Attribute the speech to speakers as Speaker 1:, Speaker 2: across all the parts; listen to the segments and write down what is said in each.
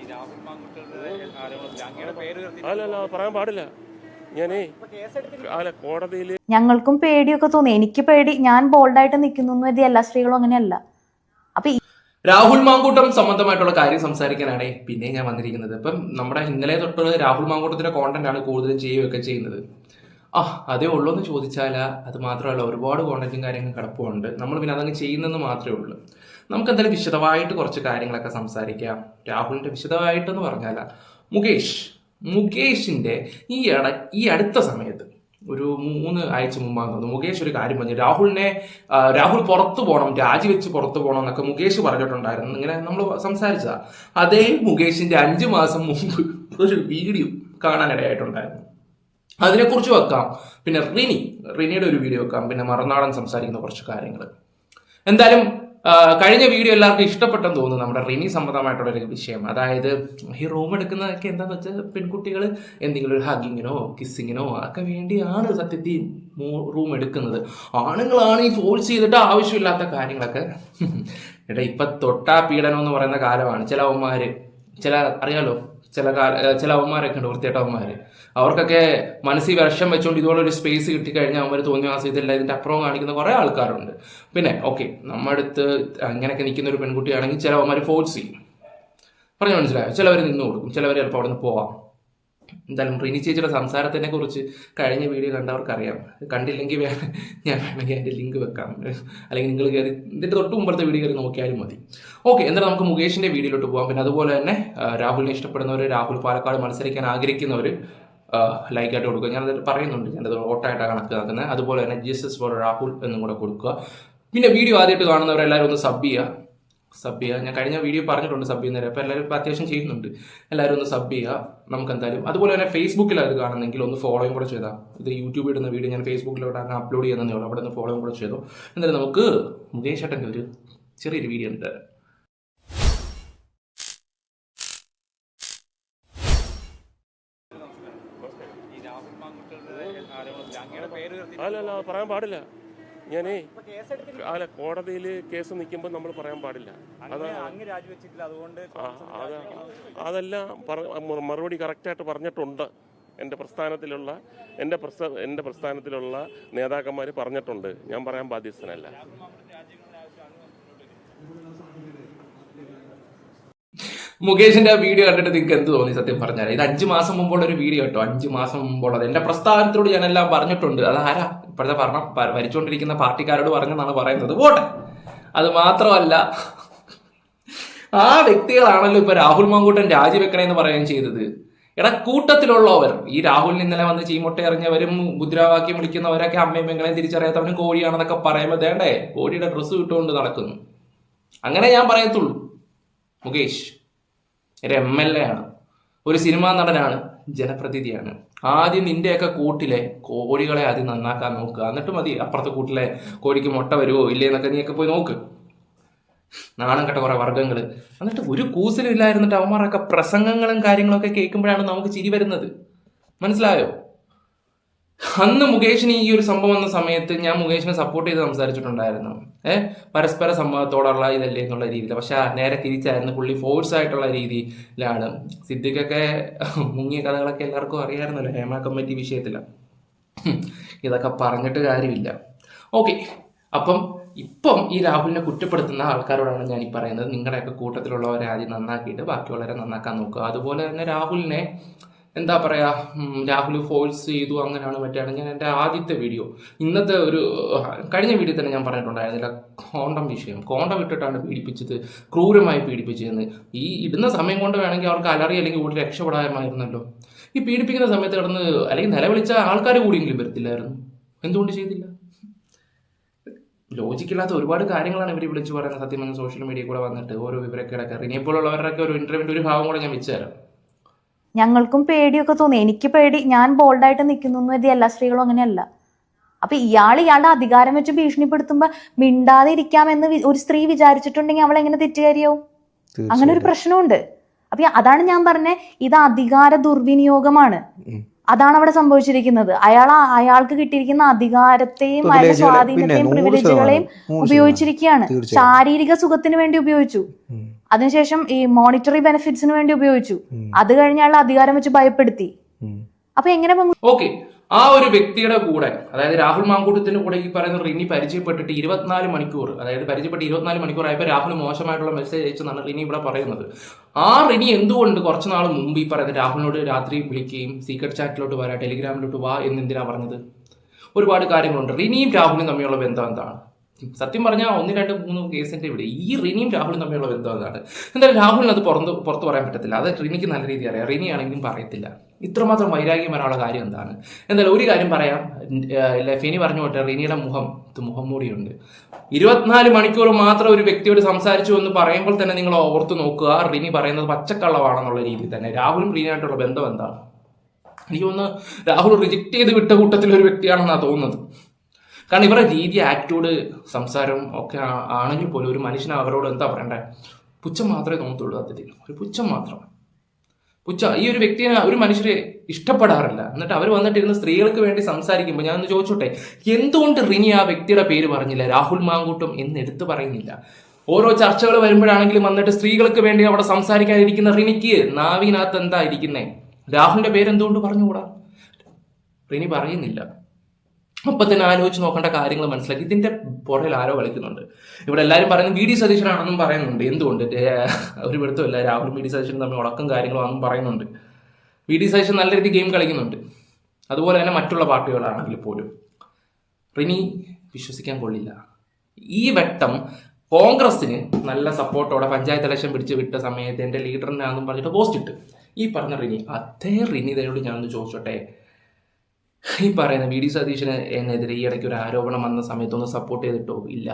Speaker 1: ഈ രാഹുൽ മാങ്കുട്ടിയുടെ ആരോപണത്തിൽ അങ്ങയുടെ പേര് ഉയർത്തി
Speaker 2: അല്ല അല്ല പറയാൻ പാടില്ല. ഞാനേ അല്ല കോടതിയിൽ
Speaker 3: ഞങ്ങൾക്കും പേടിയൊക്കെ തോന്നി. എനിക്ക് പേടി ഞാൻ ബോൾഡായിട്ട് നിൽക്കുന്നു എല്ലാ സ്ത്രീകളും അങ്ങനെയല്ല. അപ്പൊ
Speaker 4: രാഹുൽ മാങ്കൂട്ടം സംബന്ധമായിട്ടുള്ള കാര്യം സംസാരിക്കാനാണ് പിന്നെ ഞാൻ വന്നിരിക്കുന്നത്. ഇപ്പം നമ്മുടെ ഇന്നലെ തൊട്ട് രാഹുൽ മാങ്കൂട്ടത്തിന്റെ കോണ്ടന്റ് ആണ് കൂടുതലും ചെയ്യുകയൊക്കെ ചെയ്യുന്നത്. ആ അതേ ഉള്ളൂ എന്ന് ചോദിച്ചാൽ അത് മാത്രമല്ല ഒരുപാട് കോണ്ടന്റും കാര്യങ്ങളും കിടപ്പുണ്ട്. നമ്മൾ പിന്നെ അതങ്ങ് ചെയ്യുന്നെന്ന് മാത്രമേ ഉള്ളൂ. നമുക്ക് എന്തായാലും വിശദമായിട്ട് കുറച്ച് കാര്യങ്ങളൊക്കെ സംസാരിക്കാം. രാഹുലിന്റെ വിശദമായിട്ടെന്ന് പറഞ്ഞാൽ മുകേഷ് മുകേഷിന്റെ ഈ ഇട ഈ അടുത്ത സമയത്ത് ഒരു മൂന്ന് ആഴ്ച മുമ്പാണ് തോന്നുന്നു. മുകേഷ് ഒരു കാര്യം പറഞ്ഞു. രാഹുലിനെ രാഹുൽ പുറത്തു പോകണം രാജിവെച്ച് പുറത്തു പോകണം എന്നൊക്കെ മുകേഷ് പറഞ്ഞിട്ടുണ്ടായിരുന്നു. ഇങ്ങനെ നമ്മൾ സംസാരിച്ചതാ. അതേ മുകേഷിന്റെ അഞ്ചു മാസം മുമ്പ് ഒരു വീഡിയോ കാണാനിടയായിട്ടുണ്ടായിരുന്നു. അതിനെക്കുറിച്ച് വെക്കാം. പിന്നെ റിനി റിനിയുടെ ഒരു വീഡിയോ വെക്കാം. പിന്നെ മറുനാടൻ സംസാരിക്കുന്ന കുറച്ച് കാര്യങ്ങൾ എന്തായാലും കഴിഞ്ഞ വീഡിയോ എല്ലാവർക്കും ഇഷ്ടപ്പെട്ടെന്ന് തോന്നുന്നു. നമ്മുടെ റിനി സംബന്ധമായിട്ടുള്ള ഒരു വിഷയം. അതായത് ഈ റൂം എടുക്കുന്നതൊക്കെ എന്താണെന്ന് വെച്ചാൽ പെൺകുട്ടികൾ എന്തെങ്കിലും ഒരു ഹഗിങ്ങിനോ കിസ്സിങ്ങിനോ ഒക്കെ വേണ്ടിയാണ് സത്യത്തിൽ റൂം എടുക്കുന്നത്. ആണുങ്ങളാണ് ഈ ഫോഴ്സ് ചെയ്തിട്ട് ആവശ്യമില്ലാത്ത കാര്യങ്ങളൊക്കെ. എടാ ഇപ്പൊ തൊട്ടാ പീഡനം എന്ന് പറയുന്ന കാലമാണ്. ചില അവന്മാര് ചില അറിയാലോ? ചില ചില അവന്മാരൊക്കെ ഉണ്ട് വൃത്തിയേട്ട അവന്മാർ അവർക്കൊക്കെ മനസ്സിൽ വിഷം വെച്ചുകൊണ്ട് ഇതുപോലെ ഒരു സ്പേസ് കിട്ടിക്കഴിഞ്ഞാൽ അവർ തോന്നിയ മാസം ഇതല്ല ഇതിന്റെ അപ്പുറം കാണിക്കുന്ന കുറേ ആൾക്കാരുണ്ട്. പിന്നെ ഓക്കെ നമ്മുടെ അടുത്ത് അങ്ങനെയൊക്കെ നിൽക്കുന്ന ഒരു പെൺകുട്ടിയാണെങ്കിൽ ചില അവന്മാർ ഫോഴ്സ് ചെയ്യും. പറഞ്ഞു മനസ്സിലായോ? ചിലവർ നിന്ന് കൊടുക്കും ചിലവർ ചിലപ്പോൾ അവിടെ നിന്ന് പോവാം. എന്തായാലും റിനി ചേച്ചിയുടെ സംസാരത്തിനെ കുറിച്ച് കഴിഞ്ഞ വീഡിയോ കണ്ടവർക്കറിയാം. കണ്ടില്ലെങ്കിൽ ഞാൻ വേണമെങ്കിൽ അതിന്റെ ലിങ്ക് വെക്കാം. അല്ലെങ്കിൽ നിങ്ങൾ കയറി ഇതിന്റെ തൊട്ട് മുമ്പത്തെ വീഡിയോ കയറി നോക്കിയാലും മതി. ഓക്കെ എന്തായാലും നമുക്ക് മുകേഷിന്റെ വീഡിയോയിലോട്ട് പോകാം പിന്നെ അതുപോലെ തന്നെ രാഹുലിനെ ഇഷ്ടപ്പെടുന്നവർ രാഹുൽ പാലക്കാട് മത്സരിക്കാൻ ആഗ്രഹിക്കുന്നവർ ലൈക്കായിട്ട് കൊടുക്കുക. ഞാനത് പറയുന്നുണ്ട്. ഞാനത് ഓട്ടായിട്ടാണ് കണക്കാക്കുന്നത്. അതുപോലെ തന്നെ ജീസസ് ഫോർ രാഹുൽ എന്നും കൂടെ കൊടുക്കുക. പിന്നെ വീഡിയോ ആദ്യമായിട്ട് കാണുന്നവരെല്ലാവരും ഒന്ന് സബ് ചെയ്യുക. സബ് ചെയ്യുക. ഞാൻ കഴിഞ്ഞ വീഡിയോ പറഞ്ഞിട്ടുണ്ട് സബ് ചെയ്യുന്നവരെ. അപ്പോൾ എല്ലാവരും ഇപ്പോൾ അത്യാവശ്യം ചെയ്യുന്നുണ്ട്. എല്ലാവരും ഒന്ന് സബ് ചെയ്യുക. നമുക്ക് എന്തായാലും അതുപോലെ തന്നെ ഫേസ്ബുക്കിൽ അത് കാണുന്നെങ്കിൽ ഒന്ന് ഫോളോയും കൂടെ ചെയ്താൽ ഇത് യൂട്യൂബിൽ ഇടുന്ന വീഡിയോ ഞാൻ ഫേസ്ബുക്കിലോട്ട് അങ്ങ് അപ്ലോഡ് ചെയ്യുന്നതേ ഉള്ളൂ. അവിടെ നിന്ന് ഫോളോയും കൂടെ ചെയ്തു. എന്തായാലും നമുക്ക് മുകേഷ് ഏട്ടന്റെ ഒരു ചെറിയൊരു വീഡിയോ ഉണ്ട്.
Speaker 1: ഈ രാഹുൽ മാങ്കുട്ടിയുടെ ആരോപണത്തിൽ അങ്ങയുടെ പേര് ഉയർത്തി
Speaker 2: അല്ല അല്ല പറയാൻ പാടില്ല. ഞാനേ അല്ല കോടതിയിൽ കേസ് നിൽക്കുമ്പോൾ നമ്മൾ പറയാൻ പാടില്ല. അത് അതെല്ലാം മറുപടി കറക്റ്റായിട്ട് പറഞ്ഞിട്ടുണ്ട്. എന്റെ പ്രസ്ഥാനത്തിലുള്ള എന്റെ പ്രസ്ഥ എന്റെ പ്രസ്ഥാനത്തിലുള്ള നേതാക്കന്മാർ പറഞ്ഞിട്ടുണ്ട്. ഞാൻ പറയാൻ ബാധ്യസ്ഥനല്ല.
Speaker 4: മുകേഷിന്റെ വീഡിയോ കണ്ടിട്ട് നിങ്ങൾക്ക് എന്ത് തോന്നി സത്യം പറഞ്ഞാൽ ഇത് അഞ്ച് മാസം മുമ്പുള്ള ഒരു വീഡിയോ കേട്ടോ. അഞ്ച് മാസം മുമ്പുള്ളത് എന്റെ പ്രസ്ഥാനത്തോട് ഞാനെല്ലാം പറഞ്ഞിട്ടുണ്ട്. അത് ആരാ? ഇപ്പോഴത്തെ ഭ- ഭരിച്ചുകൊണ്ടിരിക്കുന്ന പാർട്ടിക്കാരോട് പറഞ്ഞെന്നാണ് പറയുന്നത്. പോട്ടെ. അത് മാത്രമല്ല ആ വ്യക്തികളാണല്ലോ ഇപ്പൊ രാഹുൽ മാങ്കൂട്ടൻ രാജിവെക്കണേന്ന് പറയുകയും ചെയ്തത്. എടാ കൂട്ടത്തിലുള്ളവർ. ഈ രാഹുലിന് ഇന്നലെ വന്ന് ചീമൊട്ട എറിഞ്ഞവരും മുദ്രാവാക്യം വിളിക്കുന്നവരൊക്കെ അമ്മയും പെങ്ങളെയും തിരിച്ചറിയാത്തവനും കോഴിയാണെന്നൊക്കെ പറയുമ്പോൾ വേണ്ടേ കോഴിയുടെ ഡ്രസ്സ് ഇട്ടുകൊണ്ട് നടക്കുന്നു. അങ്ങനെ ഞാൻ പറയത്തുള്ളൂ. മുകേഷ്. ഒരു എം എൽ എ ആണ്. ഒരു സിനിമാ നടനാണ് ജനപ്രതിനിധിയാണ്. ആദ്യം നിന്റെയൊക്കെ കൂട്ടിലെ കോഴികളെ ആദ്യം നന്നാക്കാൻ നോക്കുക. എന്നിട്ട് മതി അപ്പുറത്തെ കൂട്ടിലെ കോഴിക്ക് മുട്ട വരുമോ ഇല്ലേ എന്നൊക്കെ നീയൊക്കെ പോയി നോക്ക്. നാണം കെട്ട കുറെ വർഗങ്ങൾ എന്നിട്ട് ഒരു കൂസലും ഇല്ലായിരുന്നിട്ട് അവന്മാരൊക്കെ പ്രസംഗങ്ങളും കാര്യങ്ങളൊക്കെ കേൾക്കുമ്പോഴാണ് നമുക്ക് ചിരി വരുന്നത്. മനസ്സിലായോ? അന്ന് മുകേഷിന് ഈ ഒരു സംഭവം വന്ന സമയത്ത് ഞാൻ മുകേഷിനെ സപ്പോർട്ട് ചെയ്ത് സംസാരിച്ചിട്ടുണ്ടായിരുന്നു. ഏഹ് പരസ്പര സമ്മതത്തോടുള്ള ഇതല്ലേ എന്നുള്ള രീതിയിൽ പക്ഷെ നേരെ തിരിച്ചായിരുന്നു. പുള്ളി ഫോഴ്സ് ആയിട്ടുള്ള രീതിയിലാണ്. സിദ്ദിഖൊക്കെ മുങ്ങിയ കഥകളൊക്കെ എല്ലാവർക്കും അറിയാമായിരുന്നല്ലോ ഹേമ കമ്മിറ്റി വിഷയത്തില. ഇതൊക്കെ പറഞ്ഞിട്ട് കാര്യമില്ല. ഓക്കെ അപ്പം ഇപ്പം ഈ രാഹുലിനെ കുറ്റപ്പെടുത്തുന്ന ആൾക്കാരോടാണ് ഞാൻ ഈ പറയുന്നത്. നിങ്ങളുടെയൊക്കെ കൂട്ടത്തിലുള്ളവരെ ആദ്യം നന്നാക്കിയിട്ട് ബാക്കിയുള്ളവരെ നന്നാക്കാൻ നോക്കുക. അതുപോലെ തന്നെ രാഹുലിനെ എന്താ പറയുക രാഹുൽ ഫോഴ്സ് ചെയ്തു അങ്ങനെയാണ് മറ്റാണ് ഞാൻ എന്റെ ആദ്യത്തെ വീഡിയോ ഇന്നത്തെ ഒരു കഴിഞ്ഞ വീഡിയോ തന്നെ ഞാൻ പറഞ്ഞിട്ടുണ്ടായിരുന്നില്ല. കോണ്ടം വിഷയം. കോണ്ടം ഇട്ടിട്ടാണ് പീഡിപ്പിച്ചത് ക്രൂരമായി പീഡിപ്പിച്ചതെന്ന്. ഈ ഇടുന്ന സമയം കൊണ്ട് വേണമെങ്കിൽ അവർക്ക് അലറി അല്ലെങ്കിൽ ഓടി രക്ഷപ്പെടാമായിരുന്നല്ലോ. ഈ പീഡിപ്പിക്കുന്ന സമയത്ത് കിടന്ന് അല്ലെങ്കിൽ നിലവിളിച്ച ആൾക്കാർ കൂടിയെങ്കിലും വരത്തില്ലായിരുന്നു. എന്തുകൊണ്ട് ചെയ്തില്ല? ലോജിക്കില്ലാത്ത ഒരുപാട് കാര്യങ്ങളാണ് ഇവർ വിളിച്ചു പറയുന്നത്. സത്യം സോഷ്യൽ മീഡിയയിൽ കൂടെ വന്നിട്ട് ഓരോ വിവരക്കേടൊക്കെ റിനിയപ്പോലുള്ളവരുടെയൊക്കെ ഒരു ഇന്റർവ്യൂവിന്റെ ഒരു ഭാഗം കൂടെ ഞാൻ വെച്ചു തരാം.
Speaker 3: ഞങ്ങൾക്കും പേടിയൊക്കെ തോന്നി. എനിക്ക് പേടി. ഞാൻ ബോൾഡായിട്ട് നിൽക്കുന്നു എന്ന് കരുതി എല്ലാ സ്ത്രീകളും അങ്ങനെയല്ല. അപ്പൊ ഇയാൾ ഇയാളുടെ അധികാരം വെച്ച് ഭീഷണിപ്പെടുത്തുമ്പോ മിണ്ടാതെ ഇരിക്കാമെന്ന് ഒരു സ്ത്രീ വിചാരിച്ചിട്ടുണ്ടെങ്കിൽ അവൾ എങ്ങനെ തെറ്റുകാരിയാവും? അങ്ങനെ ഒരു പ്രശ്നമുണ്ട്. അപ്പൊ അതാണ് ഞാൻ പറഞ്ഞ ഇത് അധികാര ദുർവിനിയോഗമാണ്. അതാണ് അവിടെ സംഭവിച്ചിരിക്കുന്നത്. അയാൾ അയാൾക്ക് കിട്ടിയിരിക്കുന്ന അധികാരത്തെയും അയാളുടെ സ്വാധീനത്തെയും പ്രിവിലേജുകളെയും ഉപയോഗിച്ചിരിക്കുകയാണ്. ശാരീരിക സുഖത്തിന് വേണ്ടി ഉപയോഗിച്ചു. അതിനുശേഷം ഈ മോണിറ്ററി ബെനിഫിറ്റ്സിന് വേണ്ടി ഉപയോഗിച്ചു. അത് കഴിഞ്ഞ അയാൾ അധികാരം വെച്ച് ഭയപ്പെടുത്തി. അപ്പൊ എങ്ങനെ
Speaker 4: ഓക്കെ ആ ഒരു വ്യക്തിയുടെ കൂടെ അതായത് രാഹുൽ മാങ്കൂട്ടത്തിന്റെ കൂടെ ഈ പറയുന്ന റിനി പരിചയപ്പെട്ടിട്ട് ഇരുപത്തിനാല് മണിക്കൂർ അതായത് പരിചയപ്പെട്ട് ഇരുപത്തിനാല് മണിക്കൂർ ആയപ്പോൾ രാഹുൽ മോശമായിട്ടുള്ള മെസ്സേജ് അയച്ചെന്നാണ് റിനി ഇവിടെ പറയുന്നത്. ആ റിനി എന്തുകൊണ്ട് കുറച്ച് നാൾ മുമ്പ് ഈ പറയുന്ന രാഹുലിനോട് രാത്രി വിളിക്കുകയും സീക്രട്ട് ചാറ്റിലോട്ട് വരാം ടെലിഗ്രാമിലോട്ട് വാ എന്നെന്തിനാ പറഞ്ഞത്? ഒരുപാട് കാര്യങ്ങളുണ്ട്. റിനിയും രാഹുലും തമ്മിലുള്ള ബന്ധം എന്താണ്? സത്യം പറഞ്ഞാൽ ഒന്ന് രണ്ട് മൂന്ന് കേസിന്റെ ഇവിടെ ഈ റിനിയും രാഹുലും തമ്മിലുള്ള ബന്ധം എന്താണ് എന്തായാലും രാഹുലിന് അത് പുറത്ത് പുറത്ത് പറയാൻ പറ്റത്തില്ല. അത് റിനിക്ക് നല്ല രീതി അറിയാം. റിനി ആണെങ്കിലും പറയത്തില്ല. ഇത്രമാത്രം വൈരാഗ്യം വരാനുള്ള കാര്യം എന്താണ്? എന്തായാലും ഒരു കാര്യം പറയാം. ഫെനി പറഞ്ഞു പോട്ടെ. റിനിയുടെ മുഖം മുഖം മൂടിയുണ്ട്. ഇരുപത്തിനാല് മണിക്കൂർ മാത്രം ഒരു വ്യക്തിയോട് സംസാരിച്ചു എന്ന് പറയുമ്പോൾ തന്നെ നിങ്ങൾ ഓർത്ത് നോക്കുക. റിനി പറയുന്നത് പച്ചക്കള്ളവാണെന്നുള്ള രീതിയിൽ തന്നെ. രാഹുലും റിനിയായിട്ടുള്ള ബന്ധം എന്താണ്? എനിക്ക് തോന്നുന്നു രാഹുൽ റിജക്ട് ചെയ്ത് വിട്ട കൂട്ടത്തിൽ ഒരു വ്യക്തിയാണെന്നാണ് തോന്നുന്നത്. കാരണം ഇവരുടെ രീതി ആറ്റിറ്റ്യൂഡ് സംസാരം ഒക്കെ ആണെങ്കിൽ പോലും ഒരു മനുഷ്യന് അവരോട് എന്താ പറയണ്ടേ? പുച്ഛം മാത്രമേ തോന്നത്തുള്ളൂ അദ്ദേഹത്തിന് ഒരു പുച്ഛം മാത്രം. പുച്ഛ ഈ ഒരു വ്യക്തിയെ ഒരു മനുഷ്യരെ ഇഷ്ടപ്പെടാറില്ല. എന്നിട്ട് അവർ വന്നിട്ടിരുന്ന് സ്ത്രീകൾക്ക് വേണ്ടി സംസാരിക്കുമ്പോൾ ഞാൻ ഒന്ന് ചോദിച്ചോട്ടെ എന്തുകൊണ്ട് റിനി ആ വ്യക്തിയുടെ പേര് പറഞ്ഞില്ല? രാഹുൽ മാങ്കൂട്ടും എന്ന് എടുത്തു പറയുന്നില്ല. ഓരോ ചർച്ചകൾ വരുമ്പോഴാണെങ്കിലും വന്നിട്ട് സ്ത്രീകൾക്ക് വേണ്ടി അവിടെ സംസാരിക്കാതിരിക്കുന്ന റിനിക്ക് നാവിനകത്ത് എന്താ ഇരിക്കുന്നേ? രാഹുലിന്റെ പേര് എന്തുകൊണ്ട് പറഞ്ഞുകൂടാ? റിനി പറയുന്നില്ല. അപ്പൊ തന്നെ ആലോചിച്ച് നോക്കേണ്ട കാര്യങ്ങൾ മനസ്സിലാക്കി. ഇതിന്റെ പുറകിൽ ആരോ കളിക്കുന്നുണ്ട്. ഇവിടെ എല്ലാവരും പറയുന്നത് വി ഡി സതീശനാണെന്നും പറയുന്നുണ്ട്. എന്തുകൊണ്ട്? ഒരു പിടുത്തമില്ല രാഹുൽ വി ഡി സതീശനും തമ്മിൽ ഉടക്കം കാര്യങ്ങളാണെന്നും പറയുന്നുണ്ട്. വി ഡി സതീശൻ നല്ല രീതിയിൽ ഗെയിം കളിക്കുന്നുണ്ട്. അതുപോലെ തന്നെ മറ്റുള്ള പാർട്ടികളാണെങ്കിൽ പോലും. റിനി വിശ്വസിക്കാൻ കൊള്ളില്ല. ഈ വട്ടം കോൺഗ്രസിന് നല്ല സപ്പോർട്ടോടെ പഞ്ചായത്ത് ഇലക്ഷൻ പിടിച്ച് വിട്ട സമയത്ത് എന്റെ ലീഡറിനാണെന്നും പറഞ്ഞിട്ട് പോസ്റ്റ് ഇട്ട്. ഈ പറഞ്ഞ റിനി അതേ റിനിതയോട് ഞാനൊന്ന് ചോദിച്ചോട്ടെ? ഈ പറയുന്ന വി ഡി സതീശന് എന്നെതിരെ ഈ ഇടയ്ക്ക് ഒരു ആരോപണം വന്ന സമയത്തൊന്ന് സപ്പോർട്ട് ചെയ്തിട്ടോ? ഇല്ല.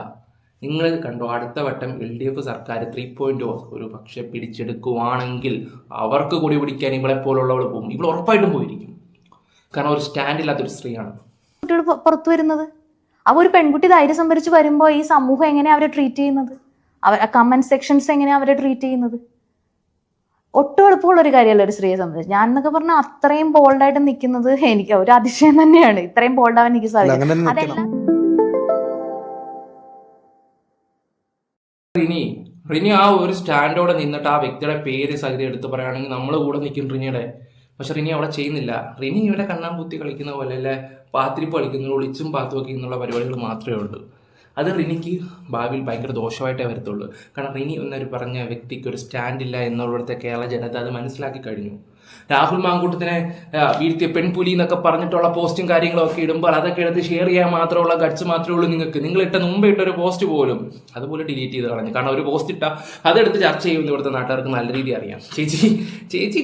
Speaker 4: നിങ്ങൾ കണ്ടോ അടുത്ത വട്ടം എൽ ഡി എഫ് സർക്കാർ ത്രീ പോയിന്റ് ഒരു പക്ഷെ പിടിച്ചെടുക്കുവാണെങ്കിൽ അവർക്ക് കൂടി പിടിക്കാൻ ഇവളെ പോലുള്ളവൾ പോകും ഇവൾ ഉറപ്പായിട്ടും പോയിരിക്കും. കാരണം ഒരു സ്റ്റാൻഡില്ലാത്തൊരു സ്ത്രീയാണ്.
Speaker 3: കുട്ടികൾ പുറത്തു വരുന്നത്. അവ ഒരു പെൺകുട്ടി ധൈര്യം സംഭരിച്ച് വരുമ്പോൾ ഈ സമൂഹം എങ്ങനെയാണ് അവരെ ട്രീറ്റ് ചെയ്യുന്നത്? അവർ കമന്റ് സെക്ഷൻസ് എങ്ങനെയാണ് അവരെ ട്രീറ്റ് ചെയ്യുന്നത്? ഒട്ടും എളുപ്പമുള്ള ഒരു കാര്യമല്ല ഒരു സ്ത്രീയെ സംബന്ധിച്ച്. ഞാൻ എന്നൊക്കെ പറഞ്ഞാൽ അത്രയും ബോൾഡായിട്ട് നിൽക്കുന്നത് എനിക്ക് ഒരു അതിശയം തന്നെയാണ്. ഇത്രയും ബോൾഡാവാൻ എനിക്ക് സാധിക്കും അതെല്ലാം
Speaker 4: റിനി റിനി ആ ഒരു സ്റ്റാൻഡോടെ നിന്നിട്ട് ആ വ്യക്തിയുടെ പേര് സഹിതം എടുത്ത് പറയുകയാണെങ്കിൽ നമ്മൾ കൂടെ നിൽക്കും റിനിയുടെ. പക്ഷെ റിനി അവിടെ ചെയ്യുന്നില്ല. റിനി ഇവിടെ കണ്ണാമ്പൂത്തി കളിക്കുന്ന പോലെ അല്ലെ പാത്തിരിപ്പ് കളിക്കുന്ന ഒളിച്ചും പാത്തു എന്നുള്ള പരിപാടികൾ മാത്രമേ ഉള്ളൂ. അത് റിനിക്ക് ഭാവിയിൽ ഭയങ്കര ദോഷമായിട്ടേ വരത്തുള്ളൂ. കാരണം റിനി എന്നൊരു പറഞ്ഞ വ്യക്തിക്ക് ഒരു സ്റ്റാൻഡില്ല എന്നുള്ളിടത്തെ കേരള ജനത അത് മനസ്സിലാക്കി കഴിഞ്ഞു. രാഹുൽ മാങ്കൂട്ടത്തിനെ വീഴ്ത്തിയ പെൺപുലി എന്നൊക്കെ പറഞ്ഞിട്ടുള്ള പോസ്റ്റും കാര്യങ്ങളും ഒക്കെ ഇടുമ്പോൾ അതൊക്കെ എടുത്ത് ഷെയർ ചെയ്യാൻ മാത്രമുള്ള ഗഡ്സ് മാത്രമേ ഉള്ളൂ നിങ്ങൾക്ക്. നിങ്ങൾ ഇട്ട മുമ്പ് ഇട്ട ഒരു പോസ്റ്റ് പോലും അതുപോലെ ഡിലീറ്റ് ചെയ്ത് കളഞ്ഞു. കാരണം ഒരു പോസ്റ്റ് ഇട്ടാ അതെടുത്ത് ചർച്ച ചെയ്യുമെന്ന് ഇവിടുത്തെ നാട്ടുകാർക്ക് നല്ല രീതി അറിയാം. ചേച്ചി ചേച്ചി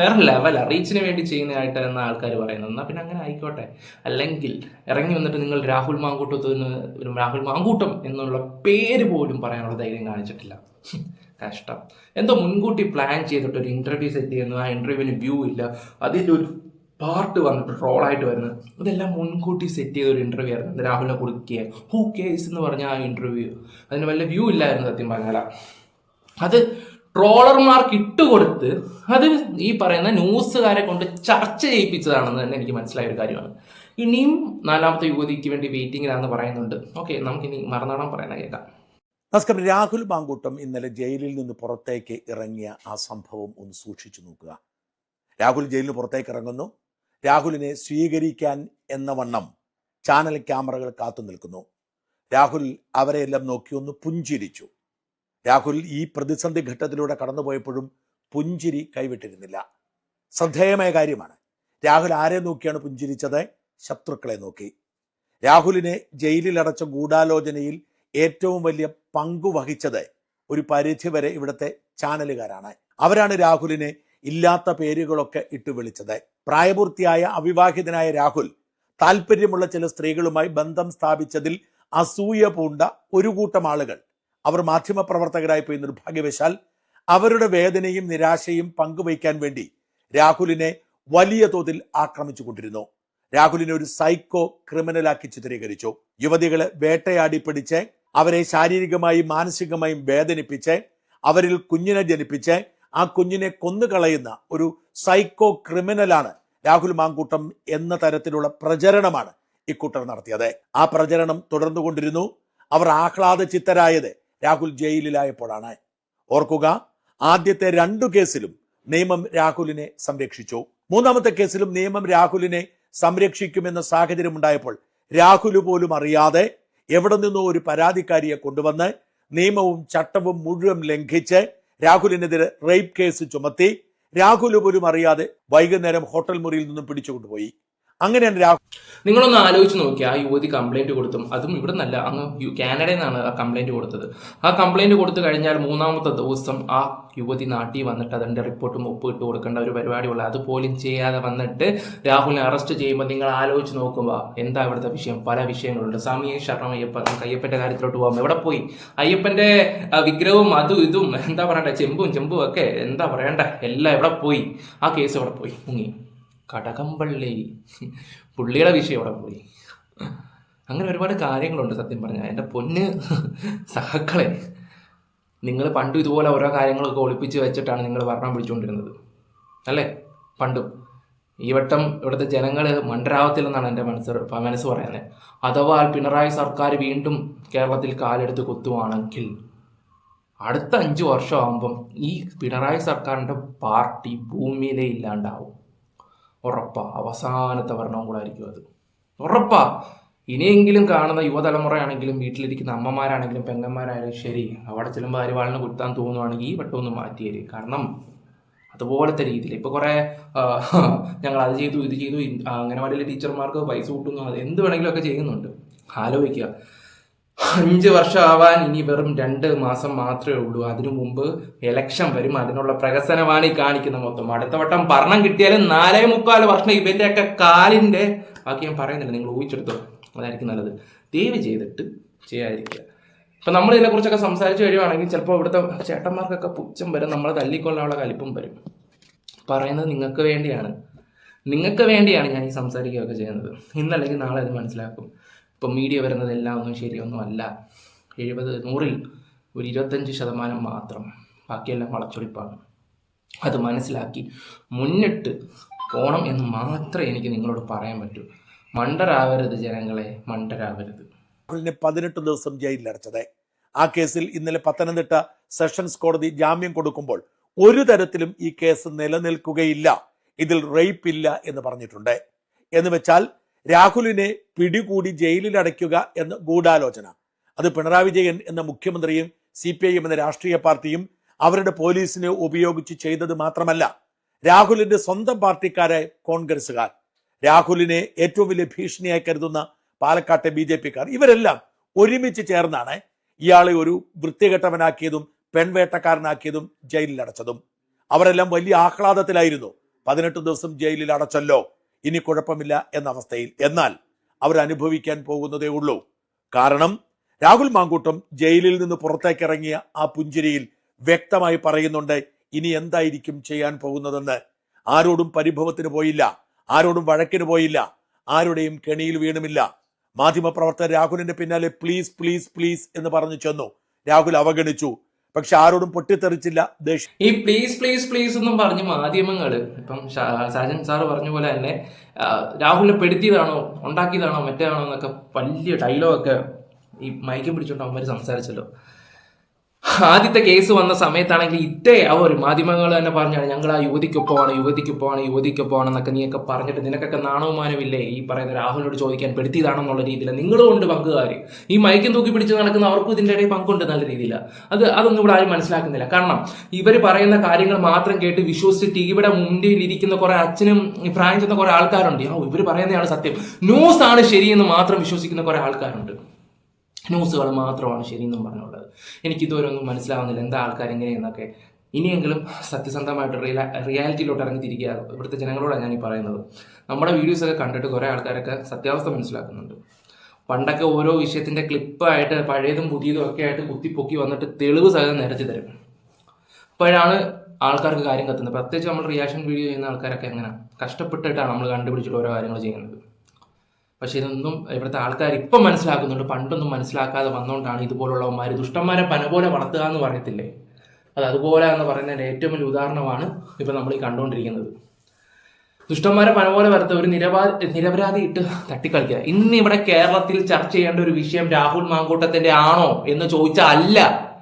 Speaker 4: വേറെ ലെവല റീച്ചിന് വേണ്ടി ചെയ്യുന്നതായിട്ട് എന്ന ആൾക്കാർ പറയുന്നത് എന്നാൽ പിന്നെ അങ്ങനെ ആയിക്കോട്ടെ. അല്ലെങ്കിൽ ഇറങ്ങി വന്നിട്ട് നിങ്ങൾ രാഹുൽ മാങ്കൂട്ടത്തിന് രാഹുൽ മാങ്കൂട്ടം എന്നുള്ള പേര് പോലും പറയാനുള്ള ധൈര്യം കാണിച്ചിട്ടില്ല. കഷ്ടം. എന്തോ മുൻകൂട്ടി പ്ലാൻ ചെയ്തിട്ട് ഒരു ഇന്റർവ്യൂ സെറ്റ് ചെയ്യുന്നു. ആ ഇന്റർവ്യൂവിന് വ്യൂ ഇല്ല. അതിന്റെ ഒരു പാർട്ട് വന്നിട്ട് റോളായിട്ട് വരുന്നത്. ഇതെല്ലാം മുൻകൂട്ടി സെറ്റ് ചെയ്ത ഒരു ഇന്റർവ്യൂ ആയിരുന്നു. രാഹുലിനെ കൊടുക്കുക ഹൂ കേസ് എന്ന് പറഞ്ഞ ആ ഇന്റർവ്യൂ അതിന് വല്ല വ്യൂ ഇല്ലായിരുന്നു സത്യം പറഞ്ഞാൽ. അത് ട്രോളർമാർക്ക് ഇട്ടുകൊടുത്ത് അത് ഈ പറയുന്ന ന്യൂസുകാരെ കൊണ്ട് ചർച്ച ചെയ്യിപ്പിച്ചതാണെന്ന് തന്നെ എനിക്ക് മനസ്സിലായ ഒരു കാര്യമാണ്. ഇനിയും നാലാമത്തെ യുവതിക്ക് വേണ്ടി വെയിറ്റിംഗിലാണെന്ന് പറയുന്നുണ്ട്. ഓക്കെ നമുക്കിനി മറുനാടൻ പറയുന്ന കേൾക്കാം.
Speaker 5: നമസ്കാരം. രാഹുൽ മാങ്കൂട്ടം ഇന്നലെ ജയിലിൽ നിന്ന് പുറത്തേക്ക് ഇറങ്ങിയ ആ സംഭവം ഒന്ന് സൂക്ഷിച്ചു നോക്കുക. രാഹുൽ ജയിലിന് പുറത്തേക്ക് ഇറങ്ങുന്നു. രാഹുലിനെ സ്വീകരിക്കാൻ എന്ന വണ്ണം ചാനൽ ക്യാമറകൾ കാത്തു നിൽക്കുന്നു. രാഹുൽ അവരെയെല്ലാം നോക്കി ഒന്ന് പുഞ്ചിരിച്ചു. രാഹുൽ ഈ പ്രതിസന്ധി ഘട്ടത്തിലൂടെ കടന്നുപോയപ്പോഴും പുഞ്ചിരി കൈവിട്ടിരുന്നില്ല. ശ്രദ്ധേയമായ കാര്യമാണ്. രാഹുൽ ആരെ നോക്കിയാണ് പുഞ്ചിരിച്ചത്? ശത്രുക്കളെ നോക്കി. രാഹുലിനെ ജയിലിലടച്ച ഗൂഢാലോചനയിൽ ഏറ്റവും വലിയ പങ്കു വഹിച്ചത് ഒരു പരിധിവരെ ഇവിടുത്തെ ചാനലുകാരാണ്. അവരാണ് രാഹുലിനെ ഇല്ലാത്ത പേരുകളൊക്കെ ഇട്ട് വിളിച്ചത്. പ്രായപൂർത്തിയായ അവിവാഹിതനായ രാഹുൽ താല്പര്യമുള്ള ചില സ്ത്രീകളുമായി ബന്ധം സ്ഥാപിച്ചതിൽ അസൂയ പൂണ്ട ഒരു കൂട്ടം ആളുകൾ. അവർ മാധ്യമപ്രവർത്തകരായി പോയി നിർഭാഗ്യവശാൽ അവരുടെ വേദനയും നിരാശയും പങ്കുവയ്ക്കാൻ വേണ്ടി രാഹുലിനെ വലിയ തോതിൽ ആക്രമിച്ചു കൊണ്ടിരുന്നു രാഹുലിനെ ഒരു സൈക്കോ ക്രിമിനലാക്കി ചിത്രീകരിച്ചു. യുവതികളെ വേട്ടയാടി പിടിച്ച് അവരെ ശാരീരികമായും മാനസികമായും വേദനിപ്പിച്ച് അവരിൽ കുഞ്ഞിനെ ജനിപ്പിച്ച് ആ കുഞ്ഞിനെ കൊന്നുകളയുന്ന ഒരു സൈക്കോ ക്രിമിനലാണ് രാഹുൽ മാങ്കൂട്ടം എന്ന തരത്തിലുള്ള പ്രചരണമാണ് ഇക്കൂട്ടർ നടത്തിയത്. ആ പ്രചരണം തുടർന്നുകൊണ്ടിരുന്നു. അവർ ആഹ്ലാദ ചിത്തരായത് രാഹുൽ ജയിലിലായപ്പോഴാണ്. ഓർക്കുക ആദ്യത്തെ രണ്ടു കേസിലും നിയമം രാഹുലിനെ സംരക്ഷിച്ചു. മൂന്നാമത്തെ കേസിലും നിയമം രാഹുലിനെ സംരക്ഷിക്കുമെന്ന സാഹചര്യം ഉണ്ടായപ്പോൾ രാഹുൽ പോലും അറിയാതെ എവിടെ നിന്നോ ഒരു പരാതിക്കാരിയെ കൊണ്ടുവന്ന് നിയമവും ചട്ടവും മുഴുവൻ ലംഘിച്ച് രാഹുലിനെതിരെ റേപ്പ് കേസ് ചുമത്തി രാഹുൽ പോലും അറിയാതെ വൈകുന്നേരം ഹോട്ടൽ മുറിയിൽ നിന്നും പിടിച്ചുകൊണ്ടുപോയി. അങ്ങനെയാണ് രാഹുൽ.
Speaker 4: നിങ്ങളൊന്ന് ആലോചിച്ച് നോക്കി ആ യുവതി കംപ്ലൈന്റ് കൊടുത്തും അതും ഇവിടെ നിന്നല്ല അങ്ങ് കാനഡയിൽ നിന്നാണ് ആ കംപ്ലൈന്റ് കൊടുത്തത്. ആ കംപ്ലൈന്റ് കൊടുത്തു കഴിഞ്ഞാൽ മൂന്നാമത്തെ ദിവസം ആ യുവതി നാട്ടിൽ വന്നിട്ട് അതിന്റെ റിപ്പോർട്ടും ഒപ്പിട്ട് കൊടുക്കേണ്ട ഒരു പരിപാടിയുള്ള. അതുപോലും ചെയ്യാതെ വന്നിട്ട് രാഹുലിനെ അറസ്റ്റ് ചെയ്യുമ്പോൾ നിങ്ങൾ ആലോചിച്ച് നോക്കുമ്പോൾ എന്താ ഇവിടുത്തെ വിഷയം? പല വിഷയങ്ങളുണ്ട്. സമയം ശരണം അയ്യപ്പൻ നമുക്ക് കാര്യത്തിലോട്ട് പോകാം. എവിടെ പോയി? അയ്യപ്പന്റെ വിഗ്രഹവും അതും ഇതും എന്താ പറയണ്ട ചെമ്പും ചെമ്പും ഒക്കെ എന്താ പറയണ്ട എല്ലാം എവിടെ പോയി? ആ കേസ് എവിടെ പോയി? മുങ്ങി. കടകംപള്ളി. പുള്ളിയുടെ വിഷയം അവിടെ പോയി. അങ്ങനെ ഒരുപാട് കാര്യങ്ങളുണ്ട് സത്യം പറഞ്ഞാൽ. എന്റെ പൊന്ന് സഹക്കളെ നിങ്ങൾ പണ്ടും ഇതുപോലെ ഓരോ കാര്യങ്ങളൊക്കെ ഒളിപ്പിച്ച് വെച്ചിട്ടാണ് നിങ്ങൾ ഭരണം പിടിച്ചുകൊണ്ടിരുന്നത് അല്ലേ? പണ്ടും. ഈ വട്ടം ഇവിടുത്തെ ജനങ്ങൾ മണ്ടരാവത്തില്ലെന്നാണ് എന്റെ മനസ്സ് മനസ്സ് പറയുന്നത്. അഥവാ പിണറായി സർക്കാർ വീണ്ടും കേരളത്തിൽ കാലെടുത്ത് കുത്തുവാണെങ്കിൽ അടുത്ത അഞ്ച് വർഷമാകുമ്പം ഈ പിണറായി സർക്കാരിന്റെ പാർട്ടി ഭൂമിയിലേ ഇല്ലാണ്ടാവും. ഉറപ്പാ. അവസാനത്തെ ഭരണവും കൂടെ ആയിരിക്കും അത്. ഉറപ്പാ. ഇനിയെങ്കിലും കാണുന്ന യുവതലമുറയാണെങ്കിലും വീട്ടിലിരിക്കുന്ന അമ്മമാരാണെങ്കിലും പെങ്ങന്മാരായാലും ശരി അവിടെ ചെല്ലുമ്പോൾ അരിവാളിന് കുത്താൻ തോന്നുവാണെങ്കിൽ ഈ വട്ടം ഒന്ന് മാറ്റിയേര്. കാരണം അതുപോലത്തെ രീതിയിൽ. ഇപ്പോൾ കുറേ ഞങ്ങൾ അത് ചെയ്തു ഇത് ചെയ്തു അങ്ങനെ അംഗനവാടിയിലെ ടീച്ചർമാർക്ക് പൈസ കൂട്ടുന്നു അത് എന്ത് വേണമെങ്കിലും ഒക്കെ ചെയ്യുന്നുണ്ട്. ആലോചിക്കുക. അഞ്ച് വർഷമാവാൻ ഇനി വെറും രണ്ട് മാസം മാത്രമേ ഉള്ളൂ. അതിനു മുമ്പ് എലക്ഷൻ വരും അതിനുള്ള പ്രഹസനമാണ് ഈ കാണിക്കുന്ന മൊത്തം. അടുത്ത വട്ടം ഭരണം കിട്ടിയാലും നാലേ മുക്കാൽ വർഷം ഇവന്റെ ഒക്കെ കാലിന്റെ ബാക്കി ഞാൻ പറയുന്നില്ല നിങ്ങൾ ഊഹിച്ചെടുത്തോ. അതായിരിക്കും നല്ലത്. ദയവ് ചെയ്തിട്ട് ചെയ്യാതിരിക്കുക. ഇപ്പൊ നമ്മൾ ഇതിനെക്കുറിച്ചൊക്കെ സംസാരിച്ച് കഴിയുവാണെങ്കിൽ ചിലപ്പോൾ ഇവിടുത്തെ ചേട്ടന്മാർക്കൊക്കെ പുച്ഛം വരും നമ്മളെ തല്ലിക്കൊള്ളാനുള്ള കലിപ്പും വരും. പറയുന്നത് നിങ്ങൾക്ക് വേണ്ടിയാണ്. നിങ്ങൾക്ക് വേണ്ടിയാണ് ഞാൻ ഈ സംസാരിക്കുകയൊക്കെ ചെയ്യുന്നത്. ഇന്നല്ലെങ്കിൽ നാളെ അത് മനസ്സിലാക്കും. ഇപ്പം മീഡിയ വരുന്നതെല്ലാം ഒന്നും ശരിയൊന്നും അല്ല എഴുപത് നൂറിൽ ഒരു ഇരുപത്തഞ്ച് ശതമാനം മാത്രം. ബാക്കിയെല്ലാം വളച്ചൊടിപ്പാണ്. അത് മനസ്സിലാക്കി മുന്നിട്ട് പോണം എന്ന് മാത്രമേ എനിക്ക് നിങ്ങളോട് പറയാൻ പറ്റൂ. മണ്ടരാവരുത് ജനങ്ങളെ മണ്ടരാവരുത്.
Speaker 5: രാഹുലിനെ പതിനെട്ട് ദിവസം ജയിലിൽ അടച്ചത്. ആ കേസിൽ ഇന്നലെ പത്തനംതിട്ട സെഷൻസ് കോടതി ജാമ്യം കൊടുക്കുമ്പോൾ ഒരു തരത്തിലും ഈ കേസ് നിലനിൽക്കുകയില്ല. ഇതിൽ റേപ്പ് ഇല്ല എന്ന് പറഞ്ഞിട്ടുണ്ട്. എന്ന് വെച്ചാൽ രാഹുലിനെ പിടികൂടി ജയിലിൽ അടയ്ക്കുക എന്ന ഗൂഢാലോചന. അത് പിണറായി വിജയൻ എന്ന മുഖ്യമന്ത്രിയും സി പി ഐ എം എന്ന രാഷ്ട്രീയ പാർട്ടിയും അവരുടെ പോലീസിനെ ഉപയോഗിച്ച് ചെയ്തത് മാത്രമല്ല രാഹുലിന്റെ സ്വന്തം പാർട്ടിക്കാരായ കോൺഗ്രസുകാർ രാഹുലിനെ ഏറ്റവും വലിയ ഭീഷണിയായി കരുതുന്ന പാലക്കാട്ടെ ബി ജെ പിക്കാർ ഇവരെല്ലാം ഒരുമിച്ച് ചേർന്നാണ് ഇയാളെ ഒരു വൃത്തികെട്ടവനാക്കിയതും പെൺവേട്ടക്കാരനാക്കിയതും ജയിലിൽ അടച്ചതും അവരെല്ലാം വലിയ ആഹ്ലാദത്തിലായിരുന്നു. പതിനെട്ട് ദിവസം ജയിലിൽ അടച്ചല്ലോ. ഇനി കുഴപ്പമില്ല എന്ന അവസ്ഥയിൽ. എന്നാൽ അവർ അനുഭവിക്കാൻ പോകുന്നതേ ഉള്ളൂ. കാരണം രാഹുൽ മാങ്കൂട്ടം ജയിലിൽ നിന്ന് പുറത്തേക്കിറങ്ങിയ ആ പുഞ്ചിരിയിൽ വ്യക്തമായി പറയുന്നുണ്ട് ഇനി എന്തായിരിക്കും ചെയ്യാൻ പോകുന്നതെന്ന്? ആരോടും പരിഭവത്തിന് പോയില്ല ആരോടും വഴക്കിന് പോയില്ല ആരുടെയും കെണിയിൽ വീണുമില്ല. മാധ്യമപ്രവർത്തകർ രാഹുലിന്റെ പിന്നാലെ പ്ലീസ് പ്ലീസ് പ്ലീസ് എന്ന് പറഞ്ഞു ചെന്നു. രാഹുൽ അവഗണിച്ചു. പക്ഷെ ആരോടും പൊട്ടിത്തെറിച്ചില്ല
Speaker 4: ഈ പ്ലീസ് പ്ലീസ് പ്ലീസ് എന്നും പറഞ്ഞു മാധ്യമങ്ങൾ ഇപ്പം സാജൻ സാറ് പറഞ്ഞ പോലെ തന്നെ രാഹുലിനെ പെടുത്തിയതാണോ ഉണ്ടാക്കിയതാണോ മറ്റേതാണോ എന്നൊക്കെ വലിയ ഡയലോഗൊക്കെ ഈ മയക്കം പിടിച്ചോണ്ട് അവന്മാർ സംസാരിച്ചല്ലോ. ആദ്യത്തെ കേസ് വന്ന സമയത്താണെങ്കിൽ ഇതേ ആ ഒരു മാധ്യമങ്ങൾ തന്നെ പറഞ്ഞാണ് ഞങ്ങൾ ആ യുവതിക്കൊപ്പമാണ് യുവതിക്കൊപ്പമാണ് യുവതിക്കൊപ്പമാണ് എന്നൊക്കെ നീയൊക്കെ പറഞ്ഞിട്ട് നിനക്കൊക്കെ നാണവുമാനമില്ലേ? ഈ പറയുന്ന രാഹുലിനോട് ചോദിക്കാൻ പെടുത്തിയതാണെന്നുള്ള രീതിയിൽ നിങ്ങളും ഉണ്ട് പങ്കുകാർ ഈ മയക്കും തൂക്കി പിടിച്ച് നടക്കുന്ന അവർക്കും ഇതിന്റെ ഇടയിൽ പങ്കുണ്ട് നല്ല രീതിയിൽ അത് അതൊന്നും ഇവിടെ ആരും മനസ്സിലാക്കുന്നില്ല. കാരണം ഇവർ പറയുന്ന കാര്യങ്ങൾ മാത്രം കേട്ട് വിശ്വസിച്ചിട്ട് ഇവിടെ മുന്നിൽ ഇരിക്കുന്ന കുറെ അച്ഛനും പ്രായം ചെന്ന കുറെ ആൾക്കാരുണ്ട്. ആ ഇവർ പറയുന്നതാണ് സത്യം. ന്യൂസ് ആണ് ശരിയെന്ന് മാത്രം വിശ്വസിക്കുന്ന കുറെ ആൾക്കാരുണ്ട്. ന്യൂസുകൾ മാത്രമാണ് ശരിയെന്നും പറഞ്ഞുള്ളത്. എനിക്ക് ഇതുവരെ ഒന്നും മനസ്സിലാവുന്നില്ല എന്താ ആൾക്കാർ എങ്ങനെയെന്നൊക്കെ. ഇനിയെങ്കിലും സത്യസന്ധമായിട്ട് റിയ റിയാലിറ്റിയിലോട്ട് ഇറങ്ങി തിരിക്കുക ഇവിടുത്തെ ജനങ്ങളോടാണ് ഞാൻ ഈ പറയുന്നത്. നമ്മുടെ വീഡിയോസൊക്കെ കണ്ടിട്ട് കുറേ ആൾക്കാരൊക്കെ സത്യാവസ്ഥ മനസ്സിലാക്കുന്നുണ്ട്. പണ്ടൊക്കെ ഓരോ വിഷയത്തിന്റെ ക്ലിപ്പായിട്ട് പഴയതും പുതിയതും ഒക്കെ ആയിട്ട് കുത്തിപ്പൊക്കി വന്നിട്ട് തെളിവ് സഹിതം നിരത്തി തരും. അപ്പോഴാണ് ആൾക്കാർക്ക് കാര്യം കത്തുന്നത്. പ്രത്യേകിച്ച് നമ്മൾ റിയാക്ഷൻ വീഡിയോ ചെയ്യുന്ന ആൾക്കാരൊക്കെ എങ്ങനെ? കഷ്ടപ്പെട്ടിട്ടാണ് നമ്മൾ കണ്ടുപിടിച്ചിട്ട് ഓരോ കാര്യങ്ങൾ ചെയ്യുന്നത്. പക്ഷെ ഇതൊന്നും ഇവിടുത്തെ ആൾക്കാർ ഇപ്പം മനസ്സിലാക്കുന്നുണ്ട്. പണ്ടൊന്നും മനസ്സിലാക്കാതെ വന്നുകൊണ്ടാണ് ഇതുപോലുള്ളവന്മാർ ദുഷ്ടന്മാരെ പന പോലെ വളർത്തുക എന്ന് പറയത്തില്ലേ? അത് അതുപോലെ എന്ന് പറയുന്നതിന്റെ ഏറ്റവും വലിയ ഉദാഹരണമാണ് ഇപ്പം നമ്മൾ ഈ കണ്ടുകൊണ്ടിരിക്കുന്നത്. ദുഷ്ടന്മാരെ പന പോലെ വരത്ത ഒരു നിരപാ നിരപരാധി ഇട്ട് തട്ടിക്കളിക്കുക. ഇന്ന് ഇവിടെ കേരളത്തിൽ ചർച്ച ചെയ്യേണ്ട ഒരു വിഷയം രാഹുൽ മാങ്കൂട്ടത്തിന്റെ ആണോ എന്ന് ചോദിച്ചാൽ അല്ല.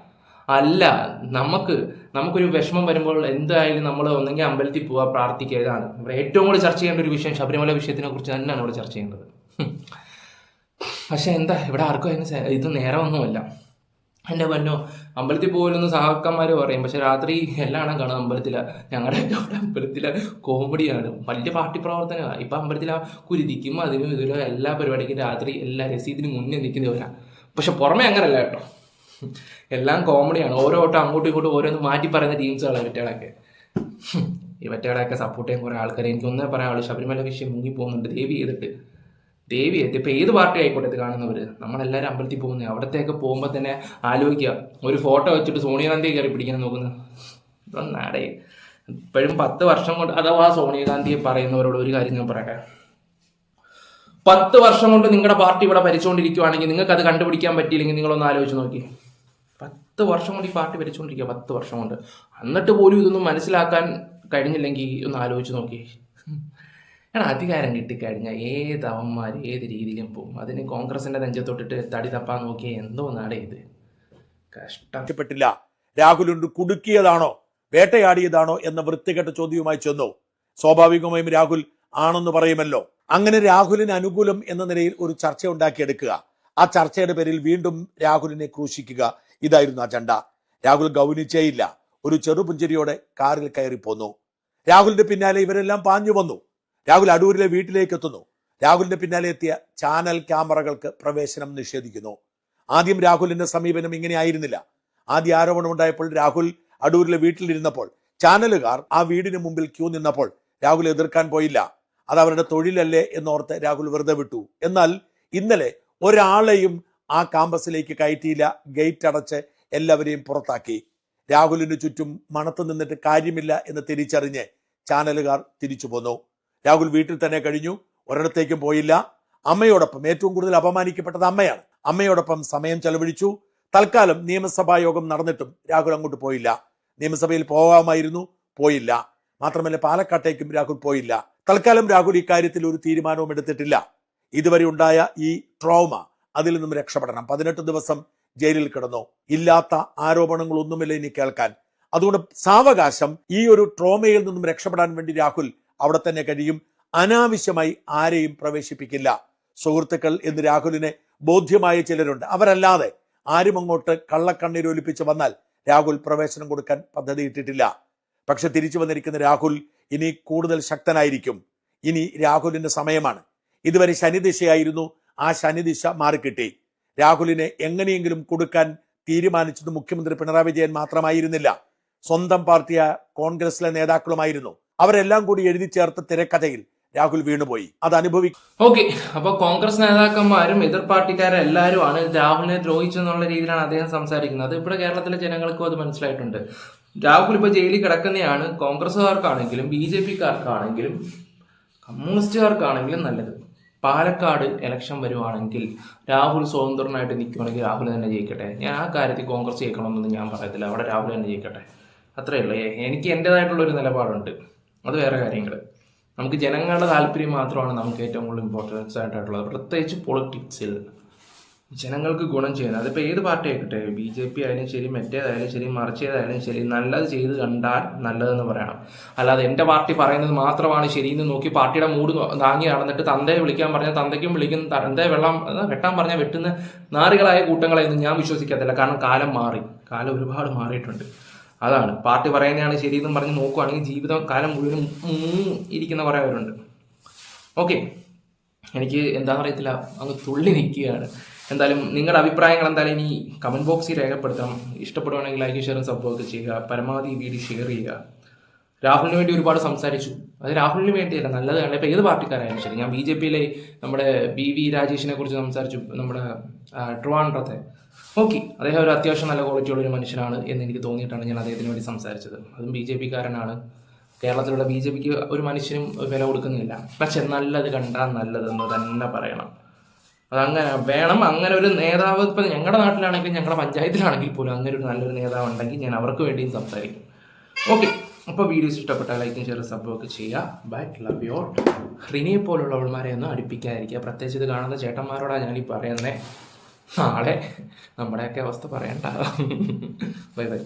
Speaker 4: അല്ല. നമുക്ക് നമുക്കൊരു വിഷമം വരുമ്പോൾ എന്തായാലും നമ്മൾ ഒന്നെങ്കിൽ അമ്പലത്തിൽ പോവുക പ്രാർത്ഥിക്കുക. ഇതാണ്. ഇവിടെ ഏറ്റവും കൂടുതൽ ചർച്ച ചെയ്യേണ്ട ഒരു വിഷയം ശബരിമല വിഷയത്തിനെ കുറിച്ച് തന്നെയാണ് ഇവിടെ ചർച്ച ചെയ്യേണ്ടത്. പക്ഷെ എന്താ ഇവിടെ ആർക്കും അതിന് ഇത് നേരമൊന്നുമല്ല. എന്റെ പൊന്നോ അമ്പലത്തിൽ പോകലെന്ന് സഹാക്കന്മാർ പറയും. പക്ഷെ രാത്രി എല്ലാം കാണും അമ്പലത്തില. ഞങ്ങളുടെ അവിടെ അമ്പലത്തിലെ കോമഡിയാണ്. വലിയ പാർട്ടി പ്രവർത്തനമാണ് ഇപ്പം അമ്പലത്തിലെ കുരുതിക്കും അതിനും ഇതിലും എല്ലാ പരിപാടിക്കും രാത്രി എല്ലാ രസീതിനും മുന്നേ നിൽക്കുന്നവരാണ് പക്ഷെ പുറമേ അങ്ങനല്ല കേട്ടോ. എല്ലാം കോമഡിയാണ്. ഓരോ വട്ടം അങ്ങോട്ടും ഇങ്ങോട്ടും ഓരോന്ന് മാറ്റി പറയുന്ന ടീംസുകളാണ് ഇവറ്റകളൊക്കെ ഈ വറ്റകളെയൊക്കെ സപ്പോർട്ട് ചെയ്യാൻ കുറേ ആൾക്കാർ എനിക്കൊന്നേ പറയാനുള്ളൂ ശബരിമല വിഷയം മുങ്ങി പോകുന്നുണ്ട്. ദേവി ചെയ്തിട്ട്. ദേവി ചെയ്തിട്ട് ഇപ്പം ഏത് പാർട്ടി ആയിക്കോട്ടെ ഇത് കാണുന്നവർ നമ്മളെല്ലാവരും അമ്പലത്തിൽ പോകുന്നത് അവിടത്തേക്ക് പോകുമ്പോൾ തന്നെ ആലോചിക്കുക. ഒരു ഫോട്ടോ വെച്ചിട്ട് സോണിയാഗാന്ധിയെ കയറി പിടിക്കാൻ നോക്കുന്നത്. നാടേ. ഇപ്പോഴും പത്ത് വർഷം കൊണ്ട് അഥവാ സോണിയാഗാന്ധിയെ പറയുന്നവരോട് ഒരു കാര്യം ഞാൻ പറയട്ടെ. പത്ത് വർഷം കൊണ്ട് നിങ്ങളുടെ പാർട്ടി ഇവിടെ ഭരിച്ചുകൊണ്ടിരിക്കുവാണെങ്കിൽ നിങ്ങൾക്ക് അത് കണ്ടുപിടിക്കാൻ പറ്റിയില്ലെങ്കിൽ നിങ്ങളൊന്ന് ആലോചിച്ച് നോക്കി. പത്ത് വർഷം കൊണ്ട് ഈ പാർട്ടി ഭരിച്ചുകൊണ്ടിരിക്കുക പത്ത് വർഷം കൊണ്ട്. എന്നിട്ട് പോലും ഇതൊന്നും മനസ്സിലാക്കാൻ കഴിഞ്ഞില്ലെങ്കിൽ ഒന്ന് ആലോചിച്ച് നോക്കി. എടാ അധികാരം കിട്ടിക്കഴിഞ്ഞാൽ ഏത് അവന്മാർ ഏത് രീതിയിലും പോകും അതിന് കോൺഗ്രസിന്റെ നെഞ്ചത്തൊട്ടിട്ട് തടി തപ്പാൻ നോക്കിയ എന്തോ നാടേ ഇത്.
Speaker 5: കഷ്ടപ്പെട്ടില്ല രാഹുലുണ്ട് കുടുക്കിയതാണോ? വേട്ടയാടിയതാണോ? എന്ന വൃത്തികെട്ട ചോദ്യവുമായി ചെന്നു. സ്വാഭാവികമായും രാഹുൽ ആണെന്ന് പറയുമല്ലോ. അങ്ങനെ രാഹുലിന് അനുകൂലം എന്ന നിലയിൽ ഒരു ചർച്ച ഉണ്ടാക്കിയെടുക്കുക. ആ ചർച്ചയുടെ പേരിൽ വീണ്ടും രാഹുലിനെ ക്രൂശിക്കുക ഇതായിരുന്നു അജണ്ട. രാഹുൽ ഗൗനിച്ചേയില്ല ഒരു ചെറുപുഞ്ചിരിയോടെ കാറിൽ കയറി പോന്നു രാഹുലിന്റെ പിന്നാലെ ഇവരെല്ലാം പാഞ്ഞു വന്നു. രാഹുൽ അടൂരിലെ വീട്ടിലേക്ക് എത്തുന്നു രാഹുലിന്റെ പിന്നാലെ എത്തിയ ചാനൽ ക്യാമറകൾക്ക് പ്രവേശനം നിഷേധിക്കുന്നു. ആദ്യം രാഹുലിന്റെ സമീപനം ഇങ്ങനെ ആയിരുന്നില്ല ആദ്യ ആരോപണം ഉണ്ടായപ്പോൾ രാഹുൽ അടൂരിലെ വീട്ടിലിരുന്നപ്പോൾ ചാനലുകാർ ആ വീടിന് മുമ്പിൽ ക്യൂ നിന്നപ്പോൾ രാഹുൽ എതിർക്കാൻ പോയില്ല. അത് അവരുടെ തൊഴിലല്ലേ എന്നോർത്ത് രാഹുൽ വെറുതെ വിട്ടു. എന്നാൽ ഇന്നലെ ഒരാളെയും ആ കാമ്പസിലേക്ക് കയറ്റിയില്ല. ഗേറ്റ് അടച്ച് എല്ലാവരെയും പുറത്താക്കി. രാഹുലിന് ചുറ്റും മണത്തു നിന്നിട്ട് കാര്യമില്ല എന്ന് തിരിച്ചറിഞ്ഞ് ചാനലുകാർ തിരിച്ചു പോന്നു. രാഹുൽ വീട്ടിൽ തന്നെ കഴിഞ്ഞു. ഒരിടത്തേക്കും പോയില്ല. അമ്മയോടൊപ്പം ഏറ്റവും കൂടുതൽ അപമാനിക്കപ്പെട്ടത് അമ്മയാണ്. അമ്മയോടൊപ്പം സമയം ചെലവഴിച്ചു. തൽക്കാലം നിയമസഭാ യോഗം നടന്നിട്ടും രാഹുൽ അങ്ങോട്ട് പോയില്ല. നിയമസഭയിൽ പോകാമായിരുന്നു പോയില്ല. മാത്രമല്ല പാലക്കാട്ടേക്കും രാഹുൽ പോയില്ല. തൽക്കാലം രാഹുൽ ഇക്കാര്യത്തിൽ ഒരു തീരുമാനവും എടുത്തിട്ടില്ല. ഇതുവരെ ഉണ്ടായ ഈ ട്രോമ അതിൽ നിന്നും രക്ഷപ്പെടണം. പതിനെട്ട് ദിവസം ജയിലിൽ കിടന്നു. ഇല്ലാത്ത ആരോപണങ്ങളൊന്നുമില്ല ഇനി കേൾക്കാൻ. അതുകൊണ്ട് സാവകാശം ഈ ഒരു ട്രോമയിൽ നിന്നും രക്ഷപ്പെടാൻ വേണ്ടി രാഹുൽ അവിടെ തന്നെ കഴിയും. അനാവശ്യമായി ആരെയും പ്രവേശിപ്പിക്കില്ല. സുഹൃത്തുക്കൾ എന്ന് രാഹുലിനെ ബോധ്യമായ ചിലരുണ്ട്. അവരല്ലാതെ ആരും അങ്ങോട്ട് കള്ളക്കണ്ണീരൊലിപ്പിച്ച് വന്നാൽ രാഹുൽ പ്രവേശനം കൊടുക്കാൻ പദ്ധതി ഇട്ടിട്ടില്ല പക്ഷെ തിരിച്ചു വന്നിരിക്കുന്ന രാഹുൽ ഇനി കൂടുതൽ ശക്തനായിരിക്കും. ഇനി രാഹുലിന്റെ സമയമാണ്. ഇതുവരെ ശനിദിശയായിരുന്നു. ആ ശനിദിശ മാറിക്കിട്ടി. രാഹുലിനെ എങ്ങനെയെങ്കിലും കൊടുക്കാൻ തീരുമാനിച്ചത് മുഖ്യമന്ത്രി പിണറായി വിജയൻ മാത്രമായിരുന്നില്ല. സ്വന്തം പാർട്ടിയ കോൺഗ്രസിലെ നേതാക്കളുമായിരുന്നു. അവരെല്ലാം കൂടി എഴുതി ചേർത്ത തിരക്കഥയിൽ രാഹുൽ വീണുപോയി. അത് അനുഭവിക്കും
Speaker 4: ഓക്കെ അപ്പൊ കോൺഗ്രസ് നേതാക്കന്മാരും എതിർ പാർട്ടിക്കാരും എല്ലാവരുമാണ് രാഹുലിനെ ദ്രോഹിച്ചെന്നുള്ള രീതിയിലാണ് അദ്ദേഹം സംസാരിക്കുന്നത്. ഇവിടെ കേരളത്തിലെ ജനങ്ങൾക്കും അത് മനസ്സിലായിട്ടുണ്ട്. രാഹുൽ ഇപ്പൊ ജയിലിൽ കിടക്കുന്നതാണ്. കോൺഗ്രസ്സുകാർക്കാണെങ്കിലും ബി ജെ പിക്കാർക്കാണെങ്കിലും കമ്മ്യൂണിസ്റ്റുകാർക്കാണെങ്കിലും നല്ലത്. പാലക്കാട് ഇലക്ഷൻ വരുവാണെങ്കിൽ രാഹുൽ സ്വതന്ത്രനായിട്ട് നിൽക്കുവാണെങ്കിൽ രാഹുൽ തന്നെ ജയിക്കട്ടെ. ഞാൻ ആ കാര്യത്തിൽ കോൺഗ്രസ് ജയിക്കണമെന്നൊന്നും ഞാൻ പറയത്തില്ല. അവിടെ രാഹുൽ തന്നെ ജയിക്കട്ടെ. അത്രയേ ഉള്ളൂ. എനിക്ക് എന്റെതായിട്ടുള്ള ഒരു നിലപാടുണ്ട്. അത് വേറെ കാര്യങ്ങൾ നമുക്ക് ജനങ്ങളുടെ താല്പര്യം മാത്രമാണ് നമുക്ക് ഏറ്റവും കൂടുതൽ ഇമ്പോർട്ടൻസ് ആയിട്ടുള്ളത്. പ്രത്യേകിച്ച് പൊളിറ്റിക്സിൽ ജനങ്ങൾക്ക് ഗുണം ചെയ്യുന്നത് അതിപ്പോൾ ഏത് പാർട്ടി ആയിക്കട്ടെ? ബി ജെ പി ആയാലും ശരി മറ്റേതായാലും ശരി മറിച്ചേതായാലും ശരി നല്ലത് ചെയ്ത് കണ്ടാൽ നല്ലതെന്ന് പറയണം. അല്ലാതെ എന്റെ പാർട്ടി പറയുന്നത് മാത്രമാണ് ശരിയെന്ന് നോക്കി പാർട്ടിയുടെ നാങ്ങി താങ്ങി നടന്നിട്ട് തന്തയെ വിളിക്കാൻ പറഞ്ഞാൽ തന്തയ്ക്കും വിളിക്കുന്ന തന്തയെ വെള്ളം വെട്ടാൻ പറഞ്ഞാൽ വെട്ടുന്ന നാറികളായ കൂട്ടങ്ങളെയൊന്നും ഞാൻ വിശ്വസിക്കത്തില്ല. കാരണം കാലം മാറി. കാലം ഒരുപാട് മാറിയിട്ടുണ്ട്. അതാണ്. പാർട്ടി പറയുന്നതാണ് ശരിയെന്നും പറഞ്ഞ് നോക്കുവാണെങ്കിൽ ജീവിതം കാലം മുഴുവൻ ഇരിക്കുന്ന കുറേ പേരുണ്ട് ഓക്കെ. എനിക്ക് എന്താണെന്ന് അറിയത്തില്ല. അങ്ങ് തുള്ളി നിൽക്കുകയാണ്. എന്തായാലും നിങ്ങളുടെ അഭിപ്രായങ്ങൾ എന്തായാലും ഇനി കമന്റ് ബോക്സിൽ രേഖപ്പെടുത്താം. ഇഷ്ടപ്പെടുവാണെങ്കിൽ ലൈക്ക് ഷെയറും സപ്പോർട്ട് ചെയ്യുക. പരമാവധി വീഡിയോ ഷെയർ ചെയ്യുക. രാഹുലിന് വേണ്ടി ഒരുപാട് സംസാരിച്ചു. അത് രാഹുലിന് വേണ്ടിയല്ല നല്ലതാണ് ഇപ്പം ഏത് പാർട്ടിക്കാരായാലും ശരി. ഞാൻ ബി ജെ പിയിലെ നമ്മുടെ ബി വി രാജേഷിനെ കുറിച്ച് സംസാരിച്ചു. നമ്മുടെ ട്രിവാൻഡ്രത്തെ. ഓക്കെ. അദ്ദേഹം ഒരു അത്യാവശ്യം നല്ല ക്വാളിറ്റിയുള്ള ഒരു മനുഷ്യനാണ് എന്ന് എനിക്ക് തോന്നിയിട്ടാണ് ഞാൻ അദ്ദേഹത്തിന് വേണ്ടി സംസാരിച്ചത്. അതും ബി ജെ പിക്കാരനാണ്. കേരളത്തിലുള്ള ബി ജെ പിക്ക് ഒരു മനുഷ്യനും വില കൊടുക്കുന്നില്ല. പക്ഷെ നല്ലത് കണ്ടാൽ നല്ലതെന്ന് തന്നെ പറയണം. അതങ്ങനെ വേണം അങ്ങനെ ഒരു നേതാവ് ഇപ്പം ഞങ്ങളുടെ നാട്ടിലാണെങ്കിലും ഞങ്ങളുടെ പഞ്ചായത്തിലാണെങ്കിൽ പോലും അങ്ങനെ ഒരു നല്ലൊരു നേതാവ് ഉണ്ടെങ്കിൽ ഞാൻ അവർക്ക് വേണ്ടിയും സംസാരിക്കും. ഓക്കെ. അപ്പോൾ വീഡിയോസ് ഇഷ്ടപ്പെട്ടാൽ ലൈക്കും ഷെയർ സബ്ബും ഒക്കെ ചെയ്യുക. ബൈ ലവ് യോർ റിനിയെ പോലുള്ളവന്മാരെ ഒന്നും അടുപ്പിക്കാതിരിക്കുക. പ്രത്യേകിച്ച് ഇത് കാണുന്ന ചേട്ടന്മാരോടാണ് ഞാനീ പറയുന്നത് നാളെ നമ്മുടെയൊക്കെ അവസ്ഥ പറയണ്ട. Bye bye.